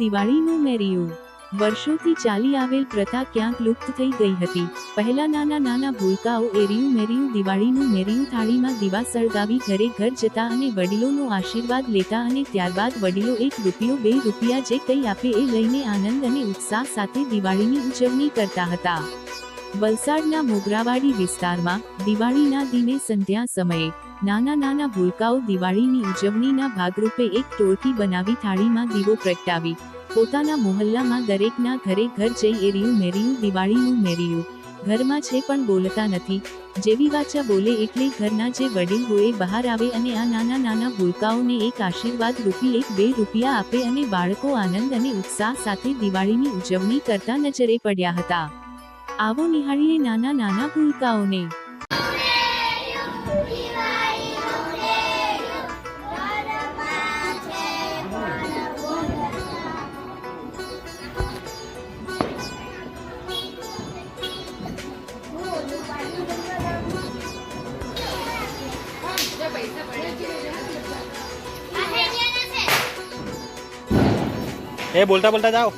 દિવાળીનું મેરિયું. વર્ષોથી ચાલી આવેલ પ્રથા ક્યાંક લુપ્ત થઈ ગઈ હતી. પહેલા નાના નાના ભૂલકાઓ એરિયું મેરિયું, દિવાળીનું મેરિયું, થાળીમાં દીવા સળગાવી ઘરે ઘર જતા અને વડીલોનો આશીર્વાદ લેતા અને ત્યારબાદ વડીલો એક રૂપિયો, બે રૂપિયા જે કંઈ આપે એ લઈને આનંદ અને ઉત્સાહ સાથે દિવાળીની ઉજવણી કરતા હતા. વલસાડના મોગરાવાડી વિસ્તારમાં દિવાળીના દિને સંધ્યા સમયે નાના નાના ભૂલકાઓ દિવાળીની ઉજવણીના ભાગરૂપે એક ટોળકી બનાવી થાળીમાં દીવો પ્રગટાવી. પોતાના મોહલ્લામાં દરેકના ઘરે ઘર જઈ એરિયું મેરિયું, દિવાળીનું મેરિયું. ઘરમાં છે પણ બોલતા નથી. જેવી વાચા બોલે એટલે ઘરના જે વડીલ હોય બહાર આવે અને આ નાના નાના ભૂલકાઓને એક આશીર્વાદ રૂપી એક બે રૂપિયા આપે અને બાળકો આનંદ અને ઉત્સાહ સાથે દિવાળીની ઉજવણી કરતા નજરે પડ્યા હતા. આવો નિહાળીએ નાના નાના ભૂલકાઓને. એ બોલતા બોલતા જાઓ.